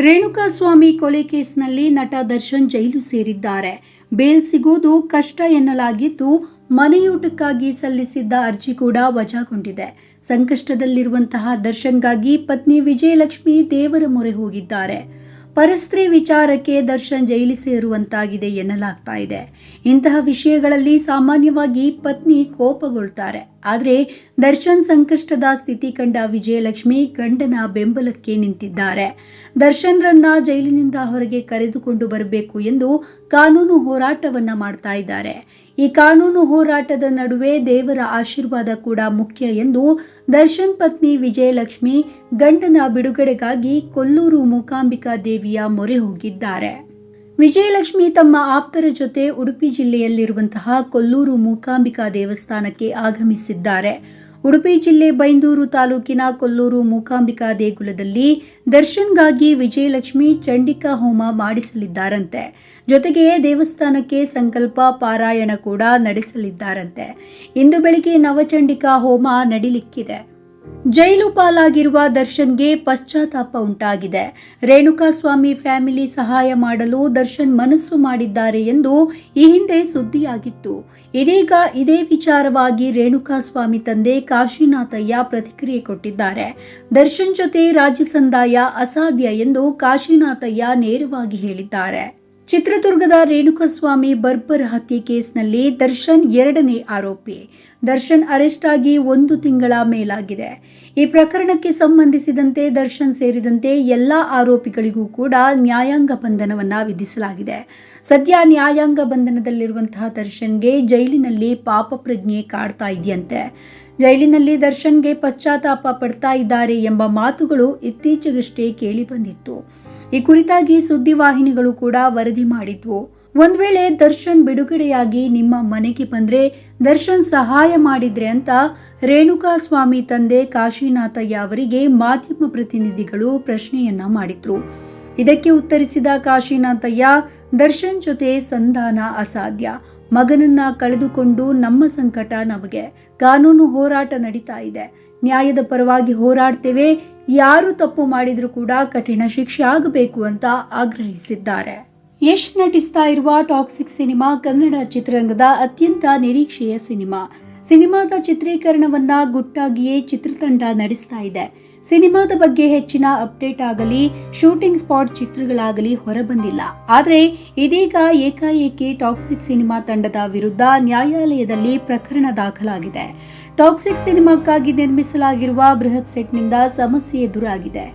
ರೇಣುಕಾಸ್ವಾಮಿ ಕೊಲೆ ಕೇಸ್ನಲ್ಲಿ ನಟ ದರ್ಶನ್ ಜೈಲು ಸೇರಿದ್ದಾರೆ. ಬೇಲ್ ಸಿಗೋದು ಕಷ್ಟ ಎನ್ನಲಾಗಿದ್ದು, ಮನೆಯೂಟಕ್ಕಾಗಿ ಸಲ್ಲಿಸಿದ್ದ ಅರ್ಜಿ ಕೂಡ ವಜಾಗೊಂಡಿದೆ. ಸಂಕಷ್ಟದಲ್ಲಿರುವಂತಹ ದರ್ಶನ್ಗಾಗಿ ಪತ್ನಿ ವಿಜಯಲಕ್ಷ್ಮಿ ದೇವರ ಮೊರೆ ಹೋಗಿದ್ದಾರೆ. ಪರಸ್ತ್ರೀ ವಿಚಾರಕ್ಕೆ ದರ್ಶನ್ ಜೈಲು ಸೇರುವಂತಾಗಿದೆ ಎನ್ನಲಾಗ್ತಾ ಇದೆ. ಇಂತಹ ವಿಷಯಗಳಲ್ಲಿ ಸಾಮಾನ್ಯವಾಗಿ ಪತ್ನಿ ಕೋಪಗೊಳ್ತಾರೆ. ಆದರೆ ದರ್ಶನ್ ಸಂಕಷ್ಟದ ಸ್ಥಿತಿ ಕಂಡ ವಿಜಯಲಕ್ಷ್ಮಿ ಗಂಡನ ಬೆಂಬಲಕ್ಕೆ ನಿಂತಿದ್ದಾರೆ. ದರ್ಶನ್ರನ್ನ ಜೈಲಿನಿಂದ ಹೊರಗೆ ಕರೆದುಕೊಂಡು ಬರಬೇಕು ಎಂದು ಕಾನೂನು ಹೋರಾಟವನ್ನ ಮಾಡ್ತಾ ಇದ್ದಾರೆ. ಈ ಕಾನೂನು ಹೋರಾಟದ ನಡುವೆ ದೇವರ ಆಶೀರ್ವಾದ ಕೂಡ ಮುಖ್ಯ ಎಂದು ದರ್ಶನ್ ಪತ್ನಿ ವಿಜಯಲಕ್ಷ್ಮಿ ಗಂಡನ ಬಿಡುಗಡೆಗಾಗಿ ಕೊಲ್ಲೂರು ಮೂಕಾಂಬಿಕಾ ದೇವಿಯ ಮೊರೆ ಹೋಗಿದ್ದಾರೆ. ವಿಜಯಲಕ್ಷ್ಮಿ ತಮ್ಮ ಆಪ್ತರ ಜೊತೆ ಉಡುಪಿ ಜಿಲ್ಲೆಯಲ್ಲಿರುವಂತಹ ಕೊಲ್ಲೂರು ಮೂಕಾಂಬಿಕಾ ದೇವಸ್ಥಾನಕ್ಕೆ ಆಗಮಿಸಿದ್ದಾರೆ. ಉಡುಪಿ ಜಿಲ್ಲೆ ಬೈಂದೂರು ತಾಲೂಕಿನ ಕೊಲ್ಲೂರು ಮೂಕಾಂಬಿಕಾ ದೇಗುಲದಲ್ಲಿ ದರ್ಶನ್ಗಾಗಿ ವಿಜಯಲಕ್ಷ್ಮಿ ಚಂಡಿಕಾ ಹೋಮ ಮಾಡಿಸಲಿದ್ದಾರಂತೆ. ಜೊತೆಗೆ ದೇವಸ್ಥಾನಕ್ಕೆ ಸಂಕಲ್ಪ ಪಾರಾಯಣ ಕೂಡ ನಡೆಸಲಿದ್ದಾರಂತೆ. ಇಂದು ಬೆಳಿಗ್ಗೆ ನವಚಂಡಿಕಾ ಹೋಮ ನಡಿಲಿಕ್ಕಿದೆ. ಜೈಲು ಪಾಲಾಗಿರುವ ದರ್ಶನ್ಗೆ ಪಶ್ಚಾತ್ತಾಪ ಉಂಟಾಗಿದೆ. ರೇಣುಕಾಸ್ವಾಮಿ ಫ್ಯಾಮಿಲಿ ಸಹಾಯ ಮಾಡಲು ದರ್ಶನ್ ಮನಸ್ಸು ಮಾಡಿದ್ದಾರೆ ಎಂದು ಈ ಹಿಂದೆ ಸುದ್ದಿಯಾಗಿತ್ತು. ಇದೀಗ ಇದೇ ವಿಚಾರವಾಗಿ ರೇಣುಕಾಸ್ವಾಮಿ ತಂದೆ ಕಾಶಿನಾಥಯ್ಯ ಪ್ರತಿಕ್ರಿಯೆ ಕೊಟ್ಟಿದ್ದಾರೆ. ದರ್ಶನ್ ಜೊತೆ ರಾಜ್ಯ ಸಂದಾಯ ಅಸಾಧ್ಯ ಎಂದು ಕಾಶಿನಾಥಯ್ಯ ನೇರವಾಗಿ ಹೇಳಿದ್ದಾರೆ. ಚಿತ್ರದುರ್ಗದ ರೇಣುಕಸ್ವಾಮಿ ಬರ್ಬರ್ ಹತ್ಯೆ ಕೇಸ್ನಲ್ಲಿ ದರ್ಶನ್ ಎರಡನೇ ಆರೋಪಿ. ದರ್ಶನ್ ಅರೆಸ್ಟ್ ಆಗಿ ಒಂದು ತಿಂಗಳ ಮೇಲಾಗಿದೆ. ಈ ಪ್ರಕರಣಕ್ಕೆ ಸಂಬಂಧಿಸಿದಂತೆ ದರ್ಶನ್ ಸೇರಿದಂತೆ ಎಲ್ಲ ಆರೋಪಿಗಳಿಗೂ ಕೂಡ ನ್ಯಾಯಾಂಗ ಬಂಧನವನ್ನ ವಿಧಿಸಲಾಗಿದೆ. ಸದ್ಯ ನ್ಯಾಯಾಂಗ ಬಂಧನದಲ್ಲಿರುವಂತಹ ದರ್ಶನ್ಗೆ ಜೈಲಿನಲ್ಲಿ ಪಾಪ ಪ್ರಜ್ಞೆ ಕಾಡ್ತಾ ಇದೆಯಂತೆ. ಜೈಲಿನಲ್ಲಿ ದರ್ಶನ್ಗೆ ಪಶ್ಚಾತ್ತಾಪ ಪಡ್ತಾ ಇದ್ದಾರೆ ಎಂಬ ಮಾತುಗಳು ಇತ್ತೀಚೆಗಷ್ಟೇ ಕೇಳಿಬಂದಿತ್ತು ಈ ಕುರಿತಾಗಿ ಸುದ್ದಿವಾಹಿನಿಗಳು ಕೂಡ ವರದಿ ಮಾಡಿದ್ವು. ಒಂದ್ ವೇಳೆ ದರ್ಶನ್ ಬಿಡುಗಡೆಯಾಗಿ ನಿಮ್ಮ ಮನೆಗೆ ಬಂದ್ರೆ ದರ್ಶನ್ ಸಹಾಯ ಮಾಡಿದ್ರೆ ಅಂತ ರೇಣುಕಾ ಸ್ವಾಮಿ ತಂದೆ ಕಾಶಿನಾಥಯ್ಯ ಅವರಿಗೆ ಮಾಧ್ಯಮ ಪ್ರತಿನಿಧಿಗಳು ಪ್ರಶ್ನೆಯನ್ನ ಮಾಡಿದ್ರು. ಇದಕ್ಕೆ ಉತ್ತರಿಸಿದ ಕಾಶಿನಾಥಯ್ಯ, ದರ್ಶನ್ ಜೊತೆ ಸಂಧಾನ ಅಸಾಧ್ಯ. ಮಗನನ್ನ ಕಳೆದುಕೊಂಡು ನಮ್ಮ ಸಂಕಟ ನಮಗೆ. ಕಾನೂನು ಹೋರಾಟ ನಡೀತಾ ಇದೆ. ನ್ಯಾಯದ ಪರವಾಗಿ ಹೋರಾಡ್ತೇವೆ. ಯಾರು ತಪ್ಪು ಮಾಡಿದರೂ ಕೂಡ ಕಠಿಣ ಶಿಕ್ಷೆ ಆಗಬೇಕು ಅಂತ ಆಗ್ರಹಿಸಿದ್ದಾರೆ. ಯಶ್ ನಟಿಸ್ತಾ ಇರುವ ಟಾಕ್ಸಿಕ್ ಸಿನಿಮಾ ಕನ್ನಡ ಚಿತ್ರರಂಗದ ಅತ್ಯಂತ ನಿರೀಕ್ಷೆಯ ಸಿನಿಮಾ. ಸಿನಿಮಾದ ಚಿತ್ರೀಕರಣವನ್ನ ಗುಟ್ಟಾಗಿಯೇ ಚಿತ್ರತಂಡ ನಡೆಸ್ತಾ ಇದೆ. ಸಿನಿಮಾದ ಬಗ್ಗೆ ಹೆಚ್ಚಿನ ಅಪ್ಡೇಟ್ ಆಗಲಿ, ಶೂಟಿಂಗ್ ಸ್ಪಾಟ್ ಚಿತ್ರಗಳಾಗಲಿ ಹೊರಬಂದಿಲ್ಲ. ಆದರೆ ಇದೀಗ ಏಕಾಏಕಿ ಟಾಕ್ಸಿಕ್ ಸಿನಿಮಾ ತಂಡದ ವಿರುದ್ಧ ನ್ಯಾಯಾಲಯದಲ್ಲಿ ಪ್ರಕರಣ ದಾಖಲಾಗಿದೆ. ಟಾಕ್ಸಿಕ್ ಸಿನಿಮಾಕ್ಕಾಗಿ ನಿರ್ಮಿಸಲಾಗಿರುವ ಬೃಹತ್ ಸೆಟ್ನಿಂದ ಸಮಸ್ಯೆ ಎದುರಾಗಿದೆ.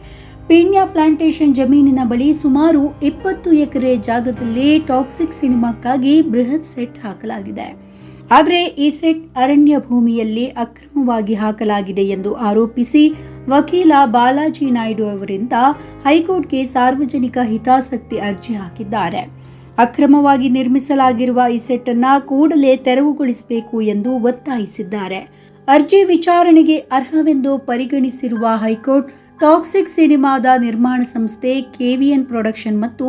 ಪೀಣ್ಯ ಪ್ಲಾಂಟೇಶನ್ ಜಮೀನಿನ ಬಳಿ ಸುಮಾರು ಇಪ್ಪತ್ತು ಎಕರೆ ಜಾಗದಲ್ಲಿ ಟಾಕ್ಸಿಕ್ ಸಿನಿಮಾಕ್ಕಾಗಿ ಬೃಹತ್ ಸೆಟ್ ಹಾಕಲಾಗಿದೆ. ಆದರೆ ಈ ಸೆಟ್ ಅರಣ್ಯ ಭೂಮಿಯಲ್ಲಿ ಅಕ್ರಮವಾಗಿ ಹಾಕಲಾಗಿದೆ ಎಂದು ಆರೋಪಿಸಿ ವಕೀಲ ಬಾಲಾಜಿ ನಾಯ್ಡು ಅವರಿಂದ ಹೈಕೋರ್ಟ್ಗೆ ಸಾರ್ವಜನಿಕ ಹಿತಾಸಕ್ತಿ ಅರ್ಜಿ ಹಾಕಿದ್ದಾರೆ. ಅಕ್ರಮವಾಗಿ ನಿರ್ಮಿಸಲಾಗಿರುವ ಈ ಸೆಟ್ ಅನ್ನ ಕೂಡಲೇ ತೆರವುಗೊಳಿಸಬೇಕು ಎಂದು ಒತ್ತಾಯಿಸಿದ್ದಾರೆ. ಅರ್ಜಿ ವಿಚಾರಣೆಗೆ ಅರ್ಹವೆಂದು ಪರಿಗಣಿಸಿರುವ ಹೈಕೋರ್ಟ್ ಟಾಕ್ಸಿಕ್ ಸಿನಿಮಾದ ನಿರ್ಮಾಣ ಸಂಸ್ಥೆ ಕೆವಿಎನ್ ಪ್ರೊಡಕ್ಷನ್ ಮತ್ತು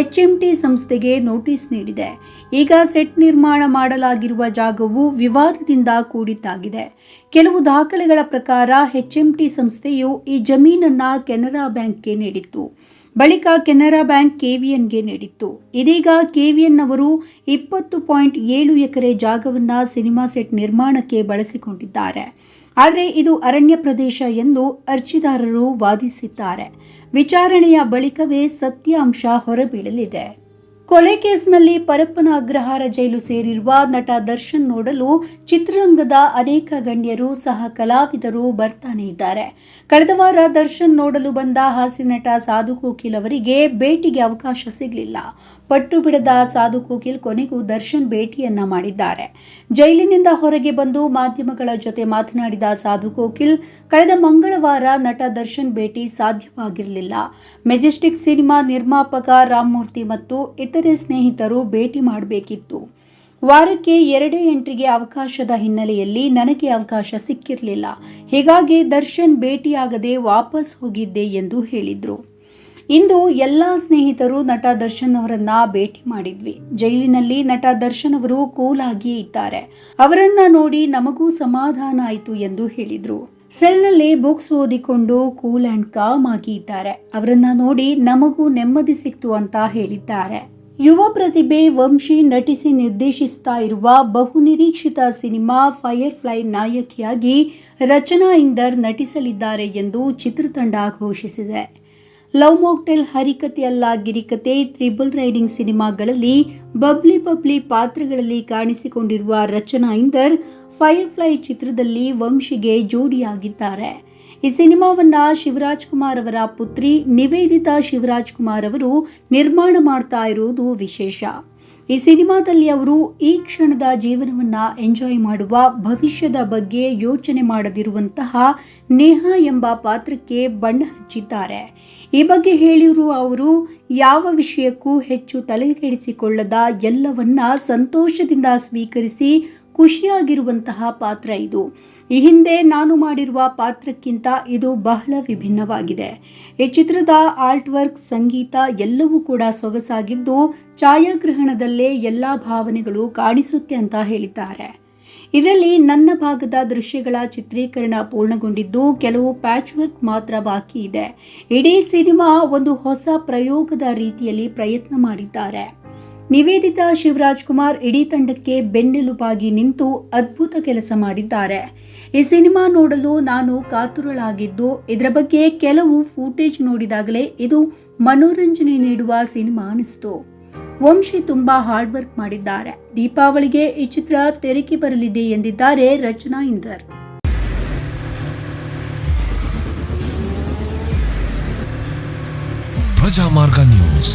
ಎಚ್ ಎಂ ಟಿ ಸಂಸ್ಥೆಗೆ ನೋಟಿಸ್ ನೀಡಿದೆ. ಈಗ ಸೆಟ್ ನಿರ್ಮಾಣ ಮಾಡಲಾಗಿರುವ ಜಾಗವು ವಿವಾದದಿಂದ ಕೂಡಿದ್ದಾಗಿದೆ. ಕೆಲವು ದಾಖಲೆಗಳ ಪ್ರಕಾರ ಎಚ್ ಎಂ ಟಿ ಸಂಸ್ಥೆಯು ಈ ಜಮೀನನ್ನು ಕೆನರಾ ಬ್ಯಾಂಕ್ಗೆ ನೀಡಿತ್ತು. ಬಳಿಕ ಕೆನರಾ ಬ್ಯಾಂಕ್ ಕೆವಿಎನ್ಗೆ ನೀಡಿತ್ತು. ಇದೀಗ ಕೆವಿಎನ್ ಅವರು ಇಪ್ಪತ್ತು ಪಾಯಿಂಟ್ ಏಳು ಎಕರೆ ಜಾಗವನ್ನು ಸಿನಿಮಾ ಸೆಟ್ ನಿರ್ಮಾಣಕ್ಕೆ ಬಳಸಿಕೊಂಡಿದ್ದಾರೆ. ಆದರೆ ಇದು ಅರಣ್ಯ ಪ್ರದೇಶ ಎಂದು ಅರ್ಜಿದಾರರು ವಾದಿಸಿದ್ದಾರೆ. ವಿಚಾರಣೆಯ ಬಳಿಕವೇ ಸತ್ಯಾಂಶ ಹೊರಬೀಳಲಿದೆ. ಕೊಲೆ ಕೇಸ್ನಲ್ಲಿ ಪರಪ್ಪನ ಅಗ್ರಹಾರ ಜೈಲು ಸೇರಿರುವ ನಟ ದರ್ಶನ್ ನೋಡಲು ಚಿತ್ರರಂಗದ ಅನೇಕ ಗಣ್ಯರು ಸಹ ಕಲಾವಿದರು ಬರ್ತಾನೆ ಇದ್ದಾರೆ. ಕಳೆದ ವಾರ ದರ್ಶನ್ ನೋಡಲು ಬಂದ ಹಾಸ್ಯ ನಟ ಸಾಧು ಕೋಕಿಲ್ ಅವರಿಗೆ ಭೇಟಿಗೆ ಅವಕಾಶ ಸಿಗಲಿಲ್ಲ. ಪಟ್ಟು ಬಿಡದ ಸಾಧು ಕೋಕಿಲ್ ಕೊನೆಗೂ ದರ್ಶನ್ ಭೇಟಿಯನ್ನ ಮಾಡಿದ್ದಾರೆ. ಜೈಲಿನಿಂದ ಹೊರಗೆ ಬಂದು ಮಾಧ್ಯಮಗಳ ಜೊತೆ ಮಾತನಾಡಿದ ಸಾಧು ಕೋಕಿಲ್, ಕಳೆದ ಮಂಗಳವಾರ ನಟ ದರ್ಶನ್ ಭೇಟಿ ಸಾಧ್ಯವಾಗಿರಲಿಲ್ಲ. ಮೆಜೆಸ್ಟಿಕ್ ಸಿನಿಮಾ ನಿರ್ಮಾಪಕ ರಾಮಮೂರ್ತಿ ಮತ್ತು ಇತರೆ ಸ್ನೇಹಿತರು ಭೇಟಿ ಮಾಡಬೇಕಿತ್ತು. ವಾರಕ್ಕೆ ಎರಡೇ ಎಂಟ್ರಿಗೆ ಅವಕಾಶದ ಹಿನ್ನೆಲೆಯಲ್ಲಿ ನನಗೆ ಅವಕಾಶ ಸಿಕ್ಕಿರಲಿಲ್ಲ. ಹೀಗಾಗಿ ದರ್ಶನ್ ಭೇಟಿಯಾಗದೆ ವಾಪಸ್ ಹೋಗಿದ್ದೆ ಎಂದು ಹೇಳಿದ್ರು. ಇಂದು ಎಲ್ಲ ಸ್ನೇಹಿತರು ನಟ ದರ್ಶನ್ ಅವರನ್ನ ಭೇಟಿ ಮಾಡಿದ್ವಿ. ಜೈಲಿನಲ್ಲಿ ನಟ ದರ್ಶನ್ ಅವರು ಕೂಲ್ ಇದ್ದಾರೆ. ಅವರನ್ನ ನೋಡಿ ನಮಗೂ ಸಮಾಧಾನ ಆಯಿತು ಎಂದು ಹೇಳಿದರು. ಸೆಲ್ನಲ್ಲಿ ಬುಕ್ಸ್ ಓದಿಕೊಂಡು ಕೂಲ್ ಅಂಡ್ ಕಾಮ್ ಆಗಿ ಇದ್ದಾರೆ. ಅವರನ್ನ ನೋಡಿ ನಮಗೂ ನೆಮ್ಮದಿ ಸಿಕ್ತು ಅಂತ ಹೇಳಿದ್ದಾರೆ. ಯುವ ಪ್ರತಿಭೆ ವಂಶಿ ನಟಿಸಿ ನಿರ್ದೇಶಿಸ್ತಾ ಇರುವ ಬಹುನಿರೀಕ್ಷಿತ ಸಿನಿಮಾ ಫೈರ್ ಫ್ಲೈ ನಾಯಕಿಯಾಗಿ ರಚನಾ ಇಂದರ್ ನಟಿಸಲಿದ್ದಾರೆ ಎಂದು ಚಿತ್ರತಂಡ ಘೋಷಿಸಿದೆ. Love mocktail Harikathe Alla Girikathe triple riding ಸಿನಿಮಾಗಳಲ್ಲಿ ಬಬ್ಲಿ ಬಬ್ಲಿ ಪಾತ್ರಗಳಲ್ಲಿ ಕಾಣಿಸಿಕೊಂಡಿರುವ ರಚನಾ ಇಂದರ್ ಫೈರ್ ಫ್ಲೈ ಚಿತ್ರದಲ್ಲಿ ವಂಶಿಗೆ ಜೋಡಿಯಾಗಿದ್ದಾರೆ. ಈ ಸಿನಿಮಾವನ್ನ ಶಿವರಾಜ್ ಕುಮಾರ್ ಅವರ ಪುತ್ರಿ ನಿವೇದಿತಾ ಶಿವರಾಜ್ ಕುಮಾರ್ ಅವರು ನಿರ್ಮಾಣ ಮಾಡ್ತಾ ಇರುವುದು ವಿಶೇಷ. ಈ ಸಿನಿಮಾದಲ್ಲಿ ಅವರು ಈ ಕ್ಷಣದ ಜೀವನವನ್ನ ಎಂಜಾಯ್ ಮಾಡುವ ಭವಿಷ್ಯದ ಬಗ್ಗೆ ಯೋಚನೆ ಮಾಡದಿರುವಂತಹ ನೇಹ ಎಂಬ ಪಾತ್ರಕ್ಕೆ ಬಣ್ಣ ಹಚ್ಚಿದ್ದಾರೆ. ಈ ಬಗ್ಗೆ ಹೇಳಿರುವ ಅವರು, ಯಾವ ವಿಷಯಕ್ಕೂ ಹೆಚ್ಚು ತಲೆಕೆಡಿಸಿಕೊಳ್ಳದ ಎಲ್ಲವನ್ನ ಸಂತೋಷದಿಂದ ಸ್ವೀಕರಿಸಿ ಖುಷಿಯಾಗಿರುವಂತಹ ಪಾತ್ರ ಇದು. ಈ ಹಿಂದೆ ನಾನು ಮಾಡಿರುವ ಪಾತ್ರಕ್ಕಿಂತ ಇದು ಬಹಳ ವಿಭಿನ್ನವಾಗಿದೆ. ಈ ಚಿತ್ರದ ಆರ್ಟ್ ವರ್ಕ್, ಸಂಗೀತ ಎಲ್ಲವೂ ಕೂಡ ಸೊಗಸಾಗಿದ್ದು ಛಾಯಾಗ್ರಹಣದಲ್ಲೇ ಎಲ್ಲ ಭಾವನೆಗಳು ಕಾಣಿಸುತ್ತೆ ಅಂತ ಹೇಳಿದ್ದಾರೆ. ಇದರಲ್ಲಿ ನನ್ನ ಭಾಗದ ದೃಶ್ಯಗಳ ಚಿತ್ರೀಕರಣ ಪೂರ್ಣಗೊಂಡಿದ್ದು ಕೆಲವು ಪ್ಯಾಚ್ ವರ್ಕ್ ಮಾತ್ರ ಬಾಕಿ ಇದೆ. ಇಡೀ ಸಿನಿಮಾ ಒಂದು ಹೊಸ ಪ್ರಯೋಗದ ರೀತಿಯಲ್ಲಿ ಪ್ರಯತ್ನ ಮಾಡಿದ್ದಾರೆ. ನಿವೇದಿತಾ ಶಿವರಾಜ್ ಕುಮಾರ್ ಇಡೀ ತಂಡಕ್ಕೆ ಬೆನ್ನೆಲುಬಾಗಿ ನಿಂತು ಅದ್ಭುತ ಕೆಲಸ ಮಾಡಿದ್ದಾರೆ. ಈ ಸಿನಿಮಾ ನೋಡಲು ನಾನು ಕಾತುರಳಾಗಿದ್ದು, ಇದರ ಬಗ್ಗೆ ಕೆಲವು ಫೂಟೇಜ್ ನೋಡಿದಾಗಲೇ ಇದು ಮನೋರಂಜನೆ ನೀಡುವ ಸಿನಿಮಾ ಅನಿಸ್ತು. ವಂಶಿ ತುಂಬಾ ಹಾರ್ಡ್ ವರ್ಕ್ ಮಾಡಿದ್ದಾರೆ. ದೀಪಾವಳಿಗೆ ಈ ಚಿತ್ರ ತೆರೆಗೆ ಬರಲಿದೆ ಎಂದಿದ್ದಾರೆ ರಚನಾ ಇಂದರ್. ಪ್ರಜಾಮಾರ್ಗ ನ್ಯೂಸ್.